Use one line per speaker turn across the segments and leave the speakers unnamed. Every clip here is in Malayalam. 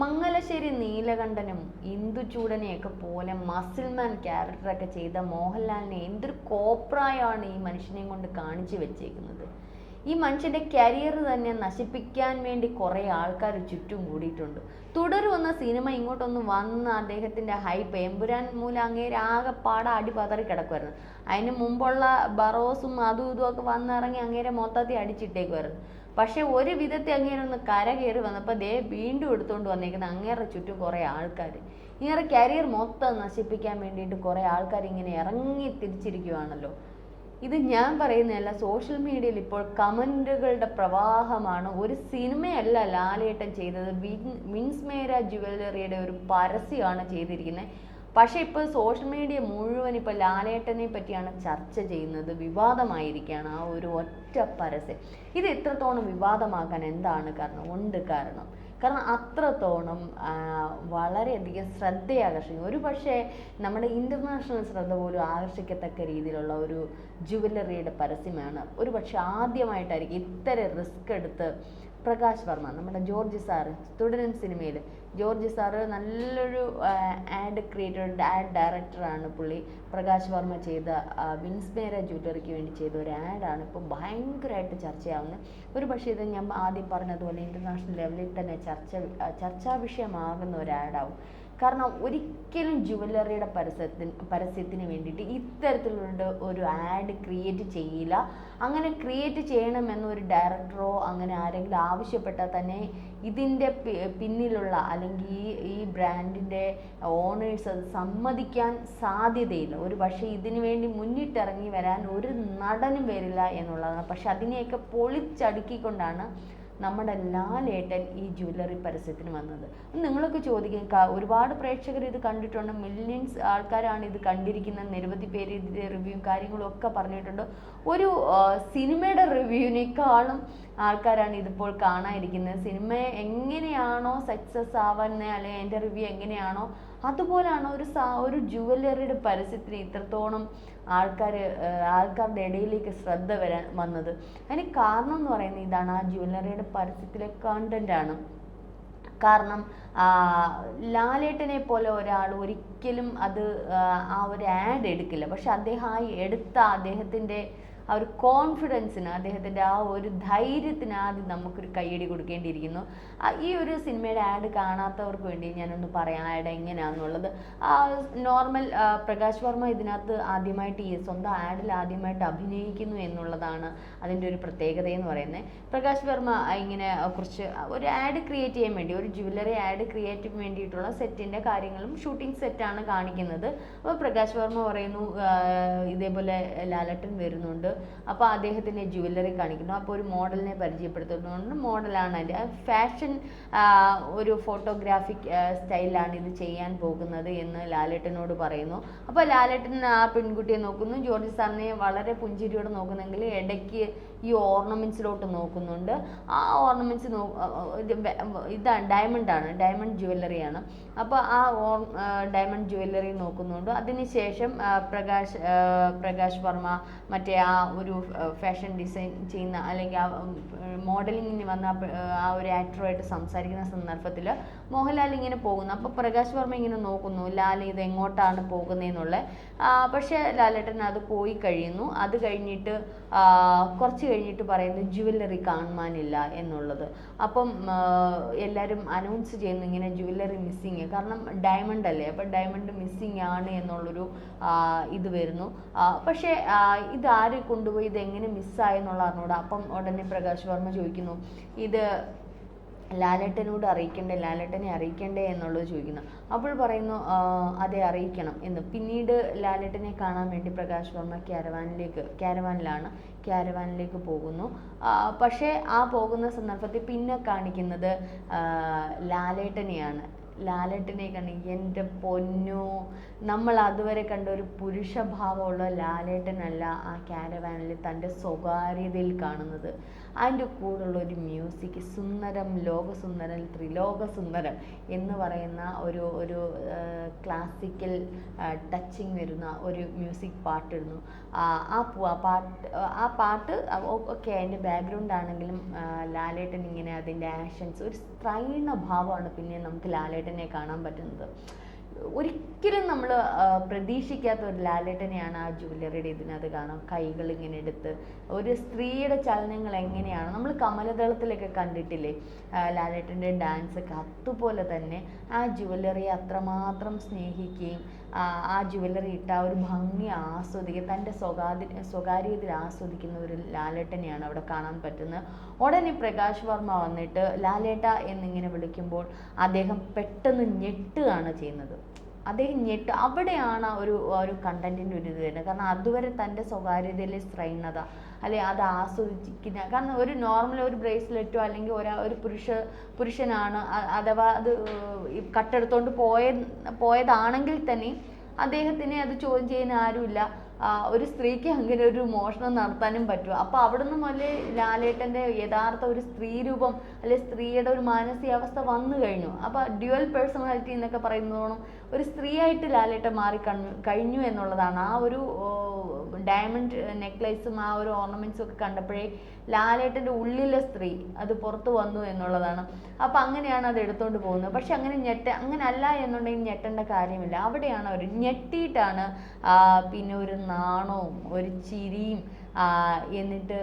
മംഗലശ്ശേരി നീലകണ്ഠനും ഇന്ദുചൂടനെയൊക്കെ പോലെ മസിൽമാൻ ക്യാരക്ടറൊക്കെ ചെയ്ത മോഹൻലാലിനെ എന്തൊരു കോപ്രായാണ് ഈ മനുഷ്യനെയും കൊണ്ട് കാണിച്ചു വെച്ചേക്കുന്നത്. ഈ മനുഷ്യന്റെ കരിയർ തന്നെ നശിപ്പിക്കാൻ വേണ്ടി കുറേ ആൾക്കാർ ചുറ്റും കൂടിയിട്ടുണ്ട്. തുടരുമെന്ന സിനിമ ഇങ്ങോട്ടൊന്ന് വന്ന് അദ്ദേഹത്തിന്റെ ഹൈപ്പ് എമ്പുരാൻ മൂലം അങ്ങേര് ആകെപ്പാടെ അടി പതറി കിടക്കുമായിരുന്നു അതിന് മുമ്പുള്ള ബറോസും അതും ഇതും ഒക്കെ വന്നിറങ്ങി അങ്ങേരെ മൊത്തത്തിൽ അടിച്ചിട്ടേക്കുമായിരുന്നു പക്ഷെ ഒരു വിധത്തിൽ അങ്ങേരെ ഒന്ന് കര കയറി വന്നപ്പോൾ ദേ വീണ്ടും എടുത്തുകൊണ്ട് വന്നേക്കുന്ന അങ്ങേരെ ചുറ്റും കുറേ ആൾക്കാർ ഇങ്ങനെ കരിയർ മൊത്തം നശിപ്പിക്കാൻ വേണ്ടിയിട്ട് കുറേ ആൾക്കാർ ഇങ്ങനെ ഇറങ്ങി തിരിച്ചിരിക്കുവാണല്ലോ. ഇത് ഞാൻ പറയുന്നതല്ല സോഷ്യൽ മീഡിയയിൽ ഇപ്പോൾ കമന്റുകളുടെ പ്രവാഹമാണ്. ഒരു സിനിമയല്ല ലാലേട്ടൻ ചെയ്തത്. മിൻസ് മേര ജുവല്ലറിയുടെ ഒരു പരസ്യമാണ് ചെയ്തിരിക്കുന്നത്. പക്ഷേ ഇപ്പോൾ സോഷ്യൽ മീഡിയ മുഴുവൻ ഇപ്പോൾ ലാലേട്ടനെ പറ്റിയാണ് ചർച്ച ചെയ്യുന്നത്. വിവാദമായിരിക്കുകയാണ് ആ ഒരു ഒറ്റ പരസ്യം. ഇത് എത്രത്തോളം വിവാദമാക്കാൻ എന്താണ് കാരണം? ഉണ്ട് കാരണം. കാരണം അത്രത്തോളം വളരെയധികം ശ്രദ്ധയാകർഷിക്കും ഒരു പക്ഷേ നമ്മുടെ ഇന്റർനാഷണൽ ശ്രദ്ധ പോലും ആകർഷിക്കത്തക്ക രീതിയിലുള്ള ഒരു ജുവല്ലറിയുടെ പരസ്യമാണ്. ഒരു പക്ഷേ ആദ്യമായിട്ടായിരിക്കും ഇത്തരം റിസ്ക് എടുത്ത് പ്രകാശ് വർമ്മ നമ്മുടെ ജോർജ് സാറ് സ്റ്റുഡൻ സിനിമയിൽ ജോർജ് സാറ് നല്ലൊരു ആഡ് ക്രിയേറ്റർ ആഡ് ഡയറക്ടറാണ് പുള്ളി. പ്രകാശ് വർമ്മ ചെയ്ത ആ, വിൻസ് മേര ജ്വല്ലറിക്ക് വേണ്ടി ചെയ്ത ഒരു ആഡാണ്. ഇപ്പോൾ ഭയങ്കരമായിട്ട് ചർച്ചയാവുന്നത്. ഒരു പക്ഷേ ഇത് ഞാൻ ആദ്യം പറഞ്ഞതുപോലെ ഇന്റർനാഷണൽ ലെവലിൽ തന്നെ ചർച്ച ചർച്ചാ വിഷയമാകുന്ന ഒരു ആഡാവും. കാരണം ഒരിക്കലും ജുവല്ലറിയുടെ പരസ്യത്തിന് പരസ്യത്തിന് വേണ്ടിയിട്ട് ഇത്തരത്തിലുള്ള ഒരു ആഡ് ക്രിയേറ്റ് ചെയ്യില്ല. അങ്ങനെ ക്രിയേറ്റ് ചെയ്യണമെന്ന് ഒരു ഡയറക്ടറോ അങ്ങനെ ആരെങ്കിലും ആവശ്യപ്പെട്ടാൽ തന്നെ ഇതിന്റെ പിന്നിലുള്ള അല്ലെങ്കിൽ ഈ ബ്രാൻഡിന്റെ ഓണേഴ്സ് അത് സമ്മതിക്കാൻ സാധ്യതയില്ല. ഒരു പക്ഷേ ഇതിനു വേണ്ടി മുന്നിട്ടിറങ്ങി വരാൻ ഒരു നടനും വരില്ല എന്നുള്ളതാണ്. പക്ഷെ അതിനെയൊക്കെ പൊളിച്ചടുക്കിക്കൊണ്ടാണ് നമ്മുടെ ലാലേട്ടൻ ഈ ജ്വല്ലറി പരസ്യത്തിന് വന്നത്. നിങ്ങളൊക്കെ ചോദിക്കും ഒരുപാട് പ്രേക്ഷകർ ഇത് കണ്ടിട്ടുണ്ട് മില്യൺസ് ആൾക്കാരാണ് ഇത് കണ്ടിരിക്കുന്നത് നിരവധി പേര് ഇതിന്റെ റിവ്യൂ കാര്യങ്ങളും ഒക്കെ പറഞ്ഞിട്ടുണ്ട്. ഒരു സിനിമയുടെ റിവ്യൂവിനേക്കാളും ആൾക്കാരാണ് ഇതിപ്പോൾ കാണാനിരിക്കുന്നത്. സിനിമ എങ്ങനെയാണോ സക്സസ് ആവുന്നത് അല്ലെങ്കിൽ അതിന്റെ റിവ്യൂ എങ്ങനെയാണോ അതുപോലെയാണ് ഒരു സാ ഒരു ജുവല്ലറിയുടെ പരസ്യത്തിന് ഇത്രത്തോളം ആൾക്കാർ ആൾക്കാരുടെ ഇടയിലേക്ക് ശ്രദ്ധ വരാൻ വന്നത്. അതിന് കാരണം എന്ന് പറയുന്നത് ഇതാണ്. ആ ജുവല്ലറിയുടെ പരസ്യത്തിലെ ആണ്. കാരണം ലാലേട്ടനെ പോലെ ഒരാൾ ഒരിക്കലും അത് ആ ഒരു ആഡ് എടുക്കില്ല. പക്ഷെ അദ്ദേഹം ആ എടുത്ത അദ്ദേഹത്തിന്റെ ആ ഒരു കോൺഫിഡൻസിന് അദ്ദേഹത്തിന്റെ ആ ഒരു ധൈര്യത്തിന് ആദ്യം നമുക്കൊരു കയ്യടി കൊടുക്കേണ്ടിയിരിക്കുന്നു. ഈ ഒരു സിനിമയുടെ ആഡ് കാണാത്തവർക്ക് വേണ്ടി ഞാനൊന്ന് പറയാം ആഡ് എങ്ങനെയാണെന്നുള്ളത് നോർമൽ പ്രകാശ് വർമ്മ ഇതിനകത്ത് ആദ്യമായിട്ട് ഈ സ്വന്തം ആഡിൽ ആദ്യമായിട്ട് അഭിനയിക്കുന്നു എന്നുള്ളതാണ് അതിന്റെ ഒരു പ്രത്യേകത എന്ന് പറയുന്നത്. പ്രകാശ് വർമ്മ ഇങ്ങനെ കുറച്ച് ഒരു ആഡ് ക്രിയേറ്റ് ചെയ്യാൻ വേണ്ടി ഒരു ജുവല്ലറി ആഡ് ക്രിയേറ്റ് വേണ്ടിയിട്ടുള്ള സെറ്റിന്റെ കാര്യങ്ങളും ഷൂട്ടിംഗ് സെറ്റാണ് കാണിക്കുന്നത്. അപ്പോൾ പ്രകാശ് വർമ്മ പറയുന്നു ഇതേപോലെ ലാലട്ടൻ വരുന്നുണ്ട്. അപ്പോൾ അദ്ദേഹത്തിന്റെ ജുവല്ലറി കാണിക്കുന്നു. അപ്പോൾ ഒരു മോഡലിനെ പരിചയപ്പെടുത്തുന്നുണ്ട്. മോഡലാണ് അതിന്റെ ഫാഷൻ ഒരു ഫോട്ടോഗ്രാഫിക് സ്റ്റൈലാണ് ഇത് ചെയ്യാൻ പോകുന്നത് എന്ന് ലാലേട്ടനോട് പറയുന്നു. അപ്പോൾ ലാലേട്ടൻ ആ പെൺകുട്ടിയെ നോക്കുന്നു. ജോർജ് സാറിനെ വളരെ പുഞ്ചിരിയോടെ നോക്കുന്നെങ്കിൽ ഇടയ്ക്ക് ഈ ഓർണമെന്റ്സിലോട്ട് നോക്കുന്നുണ്ട്. ആ ഓർണമെന്റ്സ് നോ ഇതാണ് ഡയമണ്ട് ആണ്. ഡയമണ്ട് ജുവല്ലറിയാണ് അപ്പോൾ ആ ഓർ ഡയമണ്ട് ജുവല്ലറി നോക്കുന്നുണ്ട്. അതിനുശേഷം ശേഷം പ്രകാശ് പ്രകാശ് വർമ്മ മറ്റേ ആ ഒരു ഫാഷൻ ഡിസൈൻ ചെയ്യുന്ന അല്ലെങ്കിൽ ആ മോഡലിങ്ങിന് വന്ന ആ ഒരു ആക്ടറുമായിട്ട് സംസാരിക്കുന്ന സന്ദർഭത്തിൽ മോഹൻലാൽ ഇങ്ങനെ പോകുന്നു. അപ്പോൾ പ്രകാശ് വർമ്മ ഇങ്ങനെ നോക്കുന്നു ലാൽ ഇത് എങ്ങോട്ടാണ് പോകുന്നതെന്നുള്ള പക്ഷേ ലാലേട്ടൻ അത് പോയി കഴിയുന്നു. അത് കഴിഞ്ഞിട്ട് കുറച്ച് കഴിഞ്ഞിട്ട് പറയുന്നു ജുവല്ലറി കാണുവാനില്ല എന്നുള്ളത്. അപ്പം എല്ലാവരും അനൗൺസ് ചെയ്യുന്നു ഇങ്ങനെ ജുവല്ലറി മിസ്സിങ് കാരണം ഡയമണ്ട് അല്ലേ? അപ്പം ഡയമണ്ട് മിസ്സിങ് ആണ് എന്നുള്ളൊരു ഇത് വരുന്നു. പക്ഷേ ഇത് ആര് കൊണ്ടുപോയി ഇത് എങ്ങനെ മിസ്സായെന്നുള്ള അറിഞ്ഞൂടാ അപ്പം ഉടനെ പ്രകാശ് വർമ്മ ചോദിക്കുന്നു ഇത് ലാലേട്ടനോട് അറിയിക്കണ്ടേ ലാലേട്ടനെ അറിയിക്കണ്ടേ എന്നുള്ളത് ചോദിക്കുന്നു. അപ്പോൾ പറയുന്നു "ആ, അതെ അറിയിക്കണം എന്ന്. പിന്നീട് ലാലേട്ടനെ കാണാൻ വേണ്ടി പ്രകാശ് വർമ്മ ക്യാരവാനിലേക്ക് ക്യാരവാനിലാണ് ക്യാരവാനിലേക്ക് പോകുന്നു. പക്ഷേ ആ പോകുന്ന സന്ദർഭത്തിൽ പിന്നെ കാണിക്കുന്നത് ലാലേട്ടനെയാണ്. ലാലേട്ടനെ കാണി എന്റെ പൊന്നോ നമ്മൾ അതുവരെ കണ്ട ഒരു പുരുഷഭാവമുള്ള ലാലേട്ടനല്ല ആ കാരവാനിൽ തന്റെ സ്വകാര്യതയിൽ കാണുന്നത്. അതിന്റെ കൂടെയുള്ള ഒരു മ്യൂസിക് സുന്ദരം ലോകസുന്ദരം ത്രിലോകസുന്ദരം എന്ന് പറയുന്ന ഒരു ഒരു ക്ലാസിക്കൽ ടച്ചിങ് വരുന്ന ഒരു മ്യൂസിക് പാട്ടിരുന്നു ആ ആ പു- ആ പാട്ട് ആ പാട്ട് ഓക്കെ അതിന്റെ ബാക്ക്ഗ്രൗണ്ട് ആണെങ്കിലും ലാലേട്ടൻ ഇങ്ങനെ അതിന്റെ ആക്ഷൻസ് ഒരു സ്ത്രൈണ ഭാവമാണ് പിന്നെ നമുക്ക് ലാലേട്ടനെ കാണാൻ പറ്റുന്നത്. ഒരിക്കലും നമ്മൾ പ്രതീക്ഷിക്കാത്ത ഒരു ലാലേട്ടനെയാണ് ആ ജ്വല്ലറിയുടെ ഇതിനകത്ത് കാണാം. കൈകൾ ഇങ്ങനെ എടുത്ത്. ഒരു സ്ത്രീയുടെ ചലനങ്ങൾ എങ്ങനെയാണ്? നമ്മൾ കമലദളത്തിലൊക്കെ കണ്ടിട്ടില്ലേ? ലാലേട്ടന്റെ ഡാൻസ് ഒക്കെ അതുപോലെ തന്നെ ആ ജ്വല്ലറിയെ അത്രമാത്രം സ്നേഹിക്കുകയും ആ, ആ ഇട്ട് ആ ഒരു ഭംഗി ആസ്വദിക്കുക തന്റെ സ്വകാര്യ സ്വകാര്യതയിൽ ആസ്വദിക്കുന്ന ഒരു ലാലേട്ടനെയാണ് അവിടെ കാണാൻ പറ്റുന്നത്. ഉടനെ പ്രകാശ് വർമ്മ വന്നിട്ട് ലാലേട്ട എന്നിങ്ങനെ വിളിക്കുമ്പോൾ അദ്ദേഹം പെട്ടെന്ന് ഞെട്ടുകയാണ് ചെയ്യുന്നത്. അദ്ദേഹം ഞെട്ട് അവിടെയാണ് ഒരു ഒരു കണ്ടന്റിന്റെ ഒരു ഇത് വരുന്നത്. കാരണം അതുവരെ തന്റെ സ്വകാര്യതയിലെ സ്ത്രൈണത അല്ലെ അത് ആസ്വദിക്കുന്ന കാരണം ഒരു നോർമൽ ഒരു ബ്രേസ്ലെറ്റോ അല്ലെങ്കിൽ ഒരാ ഒരു പുരുഷ പുരുഷനാണ് അഥവാ അത് കട്ടെടുത്തോണ്ട് പോയ പോയതാണെങ്കിൽ തന്നെ അദ്ദേഹത്തിനെ അത് ചോദ്യം ചെയ്യാൻ ആരുമില്ല. ഒരു സ്ത്രീക്ക് അങ്ങനെ ഒരു മോഷണം നടത്താനും പറ്റും അപ്പോൾ അവിടുന്ന് മുതലേ ലാലേട്ടന്റെ യഥാർത്ഥ ഒരു സ്ത്രീ രൂപം അല്ലെ സ്ത്രീയുടെ ഒരു മാനസികാവസ്ഥ വന്നു കഴിഞ്ഞു. അപ്പോൾ ഡ്യുവൽ പേഴ്സണാലിറ്റി എന്നൊക്കെ പറയുന്നതോണം ഒരു സ്ത്രീയായിട്ട് ലാലേട്ടൻ മാറി കഴിഞ്ഞു എന്നുള്ളതാണ്. ആ ഒരു ഡയമണ്ട് നെക്ലേസും ആ ഒരു ഓർണമെന്റ്സും ഒക്കെ കണ്ടപ്പോഴേ ലാലേട്ടന്റെ ഉള്ളിലെ സ്ത്രീ അത് പുറത്തു വന്നു എന്നുള്ളതാണ്. അപ്പം അങ്ങനെയാണ് അത് എടുത്തുകൊണ്ട് പോകുന്നത്. പക്ഷെ അങ്ങനെ ഞെട്ട അങ്ങനെ അല്ല എന്നുണ്ടെങ്കിൽ ഞെട്ടേണ്ട കാര്യമില്ല. അവിടെയാണ് അവർ ഞെട്ടിയിട്ടാണ് പിന്നെ ഒരു നാണവും ഒരു ചിരിയും എന്നിട്ട്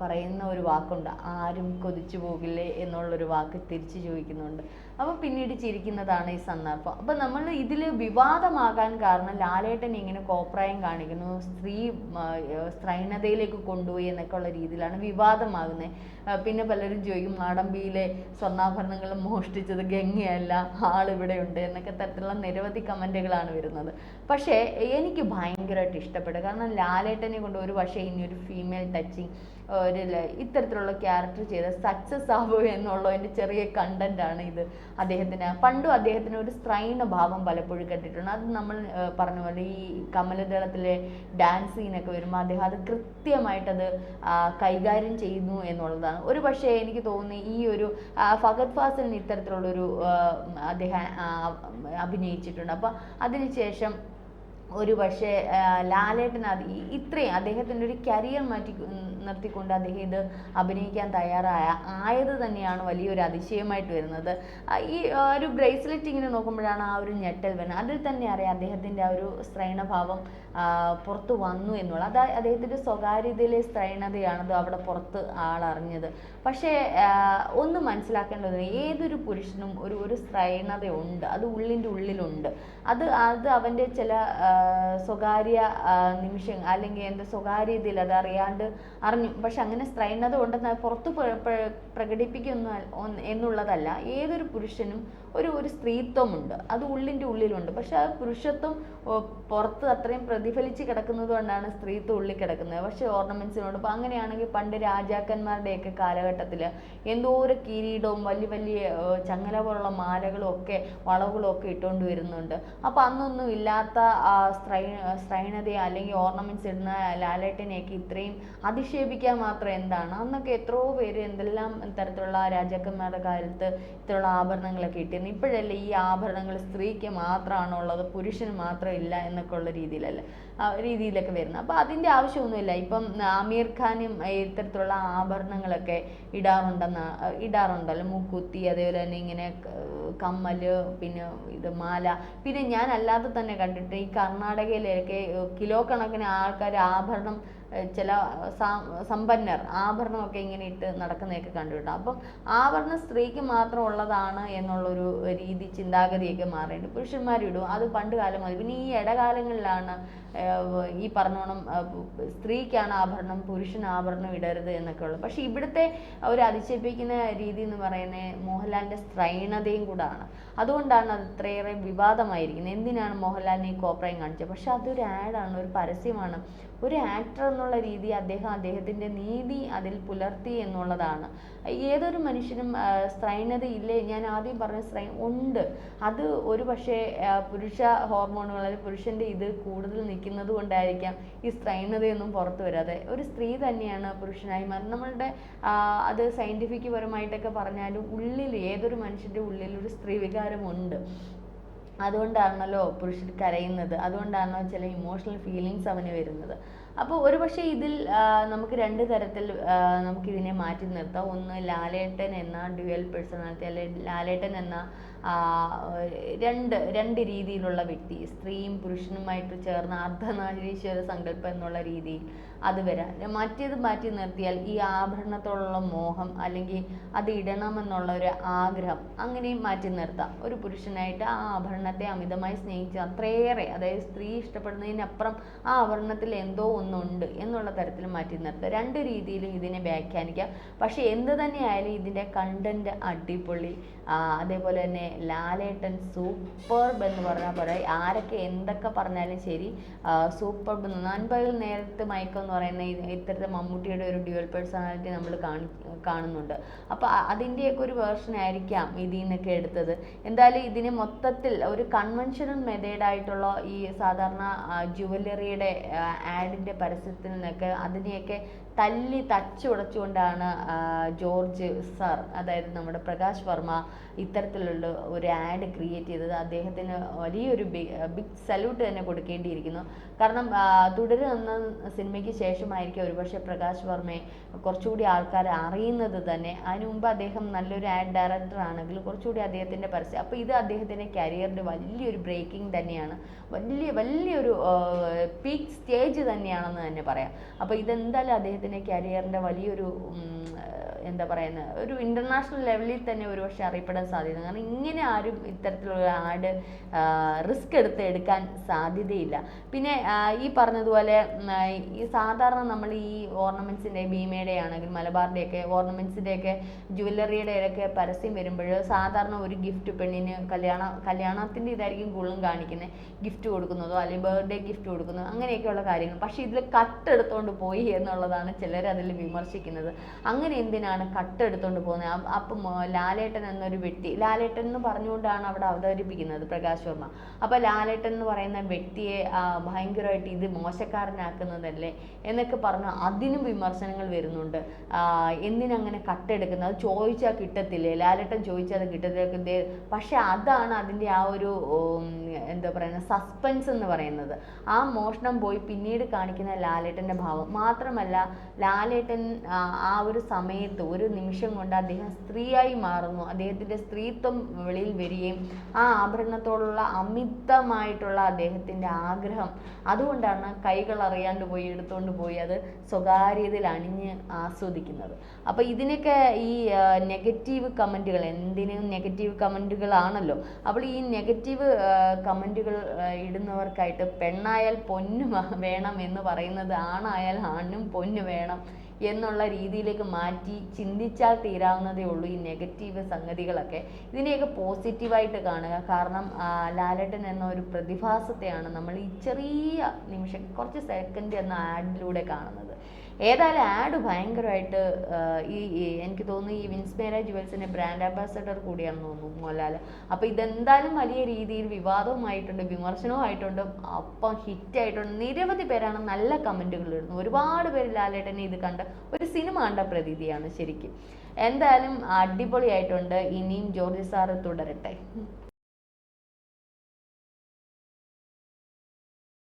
പറയുന്ന ഒരു വാക്കുണ്ട് ആരും കൊതിച്ചു പോകില്ലേ എന്നുള്ളൊരു വാക്ക് തിരിച്ചു ചോദിക്കുന്നുണ്ട്. അപ്പോൾ പിന്നീട് ചിരിക്കുന്നതാണ് ഈ സന്ദർഭം. അപ്പം നമ്മൾ ഇതിൽ വിവാദമാകാൻ കാരണം ലാലേട്ടൻ ഇങ്ങനെ കോപ്രായം കാണിക്കുന്നു സ്ത്രീ സ്ത്രൈണതയിലേക്ക് കൊണ്ടുപോയി എന്നൊക്കെ ഉള്ള രീതിയിലാണ് വിവാദമാകുന്നത്. പിന്നെ പലരും ചോദിക്കും മാടമ്പിയിലെ സ്വർണാഭരണങ്ങൾ മോഷ്ടിച്ചത് ഗംഗയല്ല ആളിവിടെ ഉണ്ട് എന്നൊക്കെ തരത്തിലുള്ള നിരവധി കമന്റുകളാണ് വരുന്നത്. പക്ഷേ എനിക്ക് ഭയങ്കരമായിട്ട് ഇഷ്ടപ്പെട്ടു കാരണം ലാലേട്ടനെ കൊണ്ട് ഒരു പക്ഷേ ഇനി ഒരു ഫീമെയിൽ ടച്ചിങ് ഒരു ഇത്തരത്തിലുള്ള ക്യാരക്ടർ ചെയ്ത സക്സസ് ആവുക എന്നുള്ളതിന്റെ ചെറിയ കണ്ടന്റ് ആണ് ഇത്. അദ്ദേഹത്തിന് പണ്ടും അദ്ദേഹത്തിന് ഒരു സ്ത്രൈണ ഭാവം പലപ്പോഴും കണ്ടിട്ടുണ്ട്. അത് നമ്മൾ പറഞ്ഞ പോലെ ഈ കമലദളത്തിലെ ഡാൻസ് സീനൊക്കെ വരുമ്പോൾ അദ്ദേഹം അത് കൃത്യമായിട്ടത് കൈകാര്യം ചെയ്യുന്നു എന്നുള്ളതാണ്. ഒരു പക്ഷേ എനിക്ക് തോന്നുന്നു ഈ ഒരു ഫഗത് ഫാസിലിന് ഇത്തരത്തിലുള്ളൊരു അദ്ദേഹം അഭിനയിച്ചിട്ടുണ്ട്. അപ്പം അതിനുശേഷം ഒരു പക്ഷേ ലാലേട്ടൻ അത് ഇത്രയും അദ്ദേഹത്തിന്റെ ഒരു കരിയർ മാറ്റി നിർത്തിക്കൊണ്ട് അദ്ദേഹം ഇത് അഭിനയിക്കാൻ തയ്യാറായ ആയത് തന്നെയാണ് വലിയൊരു അതിശയമായിട്ട് വരുന്നത്. ഈ ഒരു ബ്രേസ്ലെറ്റ് ഇങ്ങനെ നോക്കുമ്പോഴാണ് ആ ഒരു ഞെട്ടൽ വരുന്നത്. അതിൽ തന്നെ അറിയാം അദ്ദേഹത്തിന്റെ ആ ഒരു സ്ത്രൈണഭാവം പുറത്ത് വന്നു എന്നുള്ള. അത് അദ്ദേഹത്തിന്റെ സ്വകാര്യതയിലെ സ്ത്രൈണതയാണത് അവിടെ പുറത്ത് ആളറിഞ്ഞത്. പക്ഷേ ഒന്ന് മനസ്സിലാക്കേണ്ടത് ഏതൊരു പുരുഷനും ഒരു ഒരു സ്ത്രൈണതയുണ്ട്. അത് ഉള്ളിന്റെ ഉള്ളിലുണ്ട്. അത് അത് അവന്റെ ചില സ്വകാര്യ നിമിഷം അല്ലെങ്കിൽ എന്റെ സ്വകാര്യതയിൽ അത് അറിയാണ്ട് അറിഞ്ഞു. പക്ഷെ അങ്ങനെ സ്ത്രൈണത ഉണ്ടെന്ന് പുറത്ത് പ്ര- പ്ര- പ്രകടിപ്പിക്കുന്ന എന്നുള്ളതല്ല. ഏതൊരു പുരുഷനും ഒരു ഒരു സ്ത്രീത്വമുണ്ട്. അത് ഉള്ളിന്റെ ഉള്ളിലുണ്ട്. പക്ഷെ ആ പുരുഷത്വം പുറത്ത് അത്രയും പ്രതിഫലിച്ച് കിടക്കുന്നത് കൊണ്ടാണ് സ്ത്രീത്വം ഉള്ളിൽ കിടക്കുന്നത്. പക്ഷേ ഓർണമെന്റ്സിനോട് ഇപ്പം അങ്ങനെയാണെങ്കിൽ പണ്ട് രാജാക്കന്മാരുടെയൊക്കെ കാലഘട്ടത്തിൽ ഒരു കിരീടവും വലിയ വലിയ ചങ്ങല പോലുള്ള മാലകളും ഒക്കെ വളവുകളും ഒക്കെ ഇട്ടുകൊണ്ട് വരുന്നുണ്ട്. അപ്പം അന്നൊന്നും ഇല്ലാത്ത സ്ത്രൈ സ്ത്രൈണതയെ അല്ലെങ്കിൽ ഓർണമെന്റ്സ് ഇടുന്ന ലാലേട്ടനെയൊക്കെ ഇത്രയും അധിക്ഷേപിക്കാൻ മാത്രം എന്താണ്? അന്നൊക്കെ എത്രയോ പേര് എന്തെല്ലാം തരത്തിലുള്ള രാജാക്കന്മാരുടെ കാലത്ത് ഇത്തരമുള്ള ആഭരണങ്ങളൊക്കെ ഇട്ടിരുന്നു ഇപ്പോഴല്ലേ ഈ ആഭരണങ്ങൾ സ്ത്രീക്ക് മാത്രമാണുള്ളത് പുരുഷന് മാത്രം ഇല്ല എന്നൊക്കെ ഉള്ള രീതിയിലല്ലേ രീതിയിലൊക്കെ വരുന്നത്. അപ്പോൾ അതിന്റെ ആവശ്യമൊന്നുമില്ല. ഇപ്പം ആമീർ ഖാനും ഇത്തരത്തിലുള്ള ആഭരണങ്ങളൊക്കെ ഇടാറുണ്ടെന്ന് ഇടാറുണ്ടല്ലോ മൂക്കുത്തി അതേപോലെ തന്നെ ഇങ്ങനെ കമ്മൽ പിന്നെ ഇത് മാല. പിന്നെ ഞാൻ അല്ലാതെ തന്നെ കണ്ടിട്ട് ഈ കർണാടകയിലൊക്കെ കിലോ കണക്കിന് ആൾക്കാർ ആഭരണം ചില സമ്പന്നർ ആഭരണമൊക്കെ ഇങ്ങനെ ഇട്ട് നടക്കുന്നതൊക്കെ കണ്ടിട്ടുണ്ട് അപ്പം ആഭരണം സ്ത്രീക്ക് മാത്രം ഉള്ളതാണ് എന്നുള്ളൊരു രീതി ചിന്താഗതിയൊക്കെ മാറിയിട്ട് പുരുഷന്മാരിടും അത് പണ്ട് കാലം മതി പിന്നെ ഈ ഇടകാലങ്ങളിലാണ് ഈ പറഞ്ഞോണം സ്ത്രീക്കാണ് ആഭരണം പുരുഷന് ആഭരണം ഇടരുത് എന്നൊക്കെ ഉള്ളത്. പക്ഷെ ഇവിടുത്തെ ഒരു അതിശയിപ്പിക്കുന്ന രീതി എന്ന് പറയുന്നത് മോഹൻലാലിന്റെ സ്ത്രൈണതയും കൂടാണ്. അതുകൊണ്ടാണ് അത് ഇത്രയേറെ വിവാദമായിരിക്കുന്നത്. എന്തിനാണ് മോഹൻലാലിനെ ഈ കോപ്രായം കാണിച്ചത്? പക്ഷെ അതൊരു ആഡാണ് ഒരു പരസ്യമാണ്. ഒരു ആക്ടർ എന്നുള്ള രീതി അദ്ദേഹം അദ്ദേഹത്തിന്റെ നീതി അതിൽ പുലർത്തി എന്നുള്ളതാണ്. ഏതൊരു മനുഷ്യനും സ്ത്രൈണത ഇല്ലേ? ഞാൻ ആദ്യം പറഞ്ഞ സ്ത്രൈ ഉണ്ട്. അത് ഒരു പക്ഷേ പുരുഷ ഹോർമോണുകൾ അല്ലെങ്കിൽ പുരുഷന്റെ ഇത് കൂടുതൽ നിൽക്കുന്നത് കൊണ്ടായിരിക്കാം ഈ സ്ത്രൈണതയൊന്നും പുറത്തു വരാതെ. ഒരു സ്ത്രീ തന്നെയാണ് പുരുഷനായി മാറുന്നത്. നമ്മളുടെ അത് സയന്റിഫിക് പരമായിട്ടൊക്കെ പറഞ്ഞാലും ഉള്ളിൽ ഏതൊരു മനുഷ്യന്റെ ഉള്ളിൽ ഒരു സ്ത്രീ വികാരമുണ്ട് അതുകൊണ്ടാണല്ലോ പുരുഷൻ കരയുന്നത്. അതുകൊണ്ടാണല്ലോ ചില ഇമോഷണൽ ഫീലിങ്സ് അവന് വരുന്നത്. അപ്പോൾ ഒരുപക്ഷെ ഇതിൽ നമുക്ക് രണ്ട് തരത്തിൽ നമുക്ക് നമുക്കിതിനെ മാറ്റി നിർത്താം. ഒന്ന് ലാലേട്ടൻ എന്ന ഡ്യുവൽ പേഴ്സണാലിറ്റി അല്ലെങ്കിൽ ലാലേട്ടൻ എന്ന രണ്ട് രണ്ട് രീതിയിലുള്ള വ്യക്തി സ്ത്രീയും പുരുഷനുമായിട്ട് ചേർന്ന അർദ്ധനാരീശ്വര സങ്കല്പം എന്നുള്ള രീതിയിൽ അത് വരാം മറ്റേത് മാറ്റി നിർത്തിയാൽ ഈ ആഭരണത്തോടുള്ള മോഹം അല്ലെങ്കിൽ അത് ഇടണമെന്നുള്ള ഒരു ആഗ്രഹം അങ്ങനെയും മാറ്റി നിർത്താം. ഒരു പുരുഷനായിട്ട് ആ ആഭരണത്തെ അമിതമായി സ്നേഹിച്ച് അത്രയേറെ അതായത് സ്ത്രീ ഇഷ്ടപ്പെടുന്നതിനപ്പുറം ആ ആഭരണത്തിൽ എന്തോ ഒന്നുണ്ട് എന്നുള്ള തരത്തിൽ മാറ്റി നിർത്താം. രണ്ട് രീതിയിലും ഇതിനെ വ്യാഖ്യാനിക്കാം. പക്ഷെ എന്ത് തന്നെയായാലും ഇതിന്റെ കണ്ടന്റ് അടിപൊളി. അതേപോലെ തന്നെ ലാലേട്ടൻ സൂപ്പർബ് എന്ന് പറഞ്ഞാൽ പോലെ ആരൊക്കെ എന്തൊക്കെ പറഞ്ഞാലും ശരി സൂപ്പർബ് നൻപകൽ നേരത്തെ മയക്കം എന്ന് പറയുന്ന ഇത്തരത്തെ മമ്മൂട്ടിയുടെ ഒരു ഡ്യുവൽ പേഴ്സണാലിറ്റി നമ്മൾ കാണി കാണുന്നുണ്ട്. അപ്പോൾ അതിന്റെയൊക്കെ ഒരു വേർഷൻ ആയിരിക്കാം ഇതിൽ നിന്നൊക്കെ എടുത്തത്. എന്തായാലും ഇതിനെ മൊത്തത്തിൽ ഒരു കൺവെൻഷണൽ മെത്തേഡായിട്ടുള്ള ഈ സാധാരണ ജുവല്ലറിയുടെ ആഡിന്റെ പരസ്യത്തിൽ നിന്നൊക്കെ അതിനെയൊക്കെ തല്ലി തച്ചുടച്ചുകൊണ്ടാണ് ജോർജ് സർ അതായത് നമ്മുടെ പ്രകാശ് വർമ്മ ഇത്തരത്തിലുള്ള ഒരു ആഡ് ക്രിയേറ്റ് ചെയ്തത്. അദ്ദേഹത്തിന് വലിയൊരു ബിഗ് സല്യൂട്ട് തന്നെ കൊടുക്കേണ്ടിയിരിക്കുന്നു. കാരണം തുടരുന്ന സിനിമയ്ക്ക് ശേഷമായിരിക്കും ഒരുപക്ഷെ പ്രകാശ് വർമ്മയെ കുറച്ചുകൂടി ആൾക്കാർ അറിയുന്നത് തന്നെ. അതിനു മുമ്പ് അദ്ദേഹം നല്ലൊരു ആഡ് ഡയറക്ടർ ആണെങ്കിലും കുറച്ചുകൂടി അദ്ദേഹത്തിന്റെ പരസ്യം. അപ്പോൾ ഇത് അദ്ദേഹത്തിന്റെ കരിയറിന്റെ വലിയൊരു ബ്രേക്കിംഗ് തന്നെയാണ്. വലിയ വലിയൊരു പീക്ക് സ്റ്റേജ് തന്നെയാണെന്ന് തന്നെ പറയാം. അപ്പോൾ ഇതെന്തായാലും അദ്ദേഹത്തിന്റെ കരിയറിന്റെ വലിയൊരു എന്താ പറയുന്നത് ഒരു ഇന്റർനാഷണൽ ലെവലിൽ തന്നെ ഒരുപക്ഷെ അറിയപ്പെടാൻ സാധ്യത. കാരണം ഇങ്ങനെ ആരും ഇത്തരത്തിലുള്ള ആഡ് റിസ്ക് എടുത്ത് എടുക്കാൻ സാധ്യതയില്ല. പിന്നെ ഈ പറഞ്ഞതുപോലെ ഈ സാധാരണ നമ്മൾ ഈ ഓർണമെന്റ്സിന്റെ ഭീമയുടെ ആണെങ്കിൽ മലബാറിന്റെയൊക്കെ ഓർണമെന്റ്സിന്റെയൊക്കെ ജ്വല്ലറിയുടെ ഒക്കെ പരസ്യം വരുമ്പോൾ സാധാരണ ഒരു ഗിഫ്റ്റ് പെണ്ണിന് കല്യാണ കല്യാണത്തിന്റെ ഇതായിരിക്കും കൂടുതലും കാണിക്കുന്നത് ഗിഫ്റ്റ് കൊടുക്കുന്നതോ അല്ലെങ്കിൽ ബർത്ത്ഡേ ഗിഫ്റ്റ് കൊടുക്കുന്നതോ അങ്ങനെയൊക്കെയുള്ള കാര്യങ്ങൾ. പക്ഷേ ഇതിൽ കട്ട് എടുത്തുകൊണ്ട് പോയി എന്നുള്ളതാണ് ചിലർ അതിൽ വിമർശിക്കുന്നത്. അങ്ങനെ എന്തിനാണ് കട്ട് എടുത്തുകൊണ്ട് പോകുന്നത് അപ്പം ലാലേട്ടൻ എന്നൊരു വ്യക്തി ലാലേട്ടൻ എന്ന് പറഞ്ഞുകൊണ്ടാണ് അവിടെ അവതരിപ്പിക്കുന്നത് പ്രകാശ് വർമ്മ. അപ്പോൾ ലാലേട്ടൻ എന്ന് പറയുന്ന വ്യക്തിയെ ഭയങ്കരമായിട്ട് ഇത് മോശക്കാരനാക്കുന്നതല്ലേ എന്നൊക്കെ പറഞ്ഞു അതിനും വിമർശനങ്ങൾ വരുന്നുണ്ട്. എന്തിനങ്ങനെ കട്ടെടുക്കുന്നത് അത് ചോദിച്ചാൽ കിട്ടത്തില്ലേ? ലാലേട്ടൻ ചോദിച്ചാൽ അത് കിട്ടത്തില്ല? പക്ഷെ അതാണ് അതിന്റെ ആ ഒരു എന്താ പറയുന്നത് സസ്പെൻസ് എന്ന് പറയുന്നത്. ആ മോഷണം പോയി പിന്നീട് കാണിക്കുന്ന ലാലേട്ടന്റെ ഭാവം. മാത്രമല്ല ലാലേട്ടൻ ആ ഒരു സമയത്ത് ഒരു നിമിഷം കൊണ്ട് അദ്ദേഹം സ്ത്രീയായി മാറുന്നു. അദ്ദേഹത്തിന്റെ സ്ത്രീത്വം വെളിയിൽ വരികയും ആ ആഭരണത്തോടുള്ള അമിതമായിട്ടുള്ള അദ്ദേഹത്തിന്റെ ആഗ്രഹം അതുകൊണ്ടാണ് കൈകൾ അറിയാണ്ട് പോയി എടുത്തുകൊണ്ട് പോയി അത് സ്വകാര്യതയിൽ അണിഞ്ഞ് ആസ്വദിക്കുന്നത്. അപ്പോൾ ഇതിനൊക്കെ ഈ നെഗറ്റീവ് കമന്റുകൾ എന്തിനും നെഗറ്റീവ് കമന്റുകളാണല്ലോ അപ്പോൾ ഈ നെഗറ്റീവ് കമന്റുകൾ ഇടുന്നവർക്കായിട്ട് പെണ്ണായാൽ പൊന്നു വേണം എന്ന് പറയുന്നത് ആണായാൽ ആണും പൊന്നു വേണം എന്നുള്ള രീതിയിലേക്ക് മാറ്റി ചിന്തിച്ചാൽ തീരാവുന്നതേ ഉള്ളൂ ഈ നെഗറ്റീവ് സംഗതികളൊക്കെ. ഇതിനെയൊക്കെ പോസിറ്റീവായിട്ട് കാണുക. കാരണം ലാലേട്ടൻ എന്ന ഒരു പ്രതിഭാസത്തെയാണ് നമ്മൾ ഈ ചെറിയ നിമിഷം കുറച്ച് സെക്കൻഡ് എന്ന ആഡിലൂടെ കാണുന്നത്. ഏതായാലും ആഡ് ഭയങ്കരമായിട്ട് ഈ എനിക്ക് തോന്നുന്നു ഈ വിൻസ്മേര ജുവൽസിന്റെ ബ്രാൻഡ് അംബാസഡർ കൂടിയാണെന്ന് തോന്നുന്നു മോഹൻലാൽ അപ്പോൾ ഇതെന്തായാലും വലിയ രീതിയിൽ വിവാദവുമായിട്ടുണ്ട് വിമർശനവുമായിട്ടുണ്ട്. അപ്പം ഹിറ്റായിട്ടുണ്ട്. നിരവധി പേരാണ് നല്ല കമന്റുകൾ ഇടുന്നത്. ഒരുപാട് പേര് ലാലേട്ടനെ ഇത് കണ്ട ഒരു സിനിമ കണ്ട പ്രതീതിയാണ് ശരിക്കും. എന്തായാലും അടിപൊളിയായിട്ടുണ്ട്. ഇനിയും ജോർജ് സാറ് തുടരട്ടെ.